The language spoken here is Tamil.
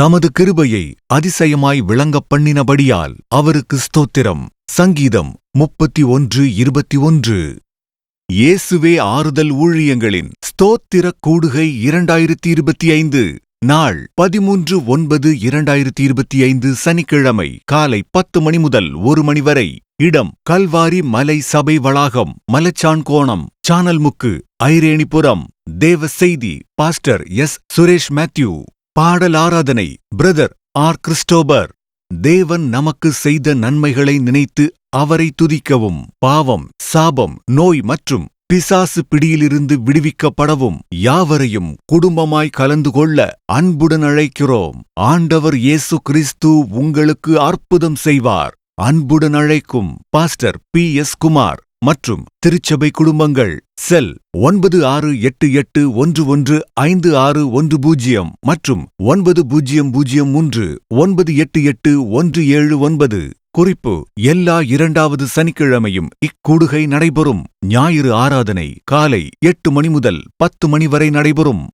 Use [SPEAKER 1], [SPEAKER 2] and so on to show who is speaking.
[SPEAKER 1] தமது கிருபையை அதிசயமாய் விளங்கப் பண்ணினபடியால் அவருக்கு ஸ்தோத்திரம். சங்கீதம் முப்பத்தி ஒன்று இருபத்தி ஒன்று இயேசுவே ஆறுதல் ஊழியங்களின் ஸ்தோத்திர கூடுகை இரண்டாயிரத்தி இருபத்தி ஐந்து நாள் பதிமூன்று ஒன்பது இரண்டாயிரத்தி இருபத்தி ஐந்து சனிக்கிழமை காலை பத்து மணி முதல் ஒரு மணி வரை. இடம் கல்வாரி மலை சபை வளாகம் மலச்சான்கோணம் சானல்முக்கு ஐரேணிபுரம். தேவ செய்தி பாஸ்டர் எஸ். சுரேஷ் மேத்யூ. பாடல் ஆராதனை பிரதர் ஆர். கிறிஸ்டோபர். தேவன் நமக்கு செய்த நன்மைகளை நினைத்து அவரை துதிக்கவும் பாவம் சாபம் நோய் மற்றும் பிசாசு பிடியிலிருந்து விடுவிக்கப்படவும் யாவரையும் குடும்பமாய் கலந்து கொள்ள அன்புடன் அழைக்கிறோம். ஆண்டவர் இயேசு கிறிஸ்து உங்களுக்கு அற்புதம் செய்வார். அன்புடன் அழைக்கும் பாஸ்டர் பி. எஸ். குமார். மற்றும் திருச்சபை குடும்பங்கள். செல் ஒன்பது ஆறு எட்டு எட்டு ஒன்று ஒன்று ஐந்து ஆறு ஒன்று பூஜ்ஜியம் மற்றும் ஒன்பது பூஜ்ஜியம் பூஜ்ஜியம் மூன்று ஒன்பது எட்டு எட்டு ஒன்று ஏழு ஒன்பது. குறிப்பு எல்லா இரண்டாவது சனிக்கிழமையும் இக்கூடுகை நடைபெறும் ஞாயிறு ஆராதனை காலை எட்டு மணி முதல் பத்து மணி வரை நடைபெறும்.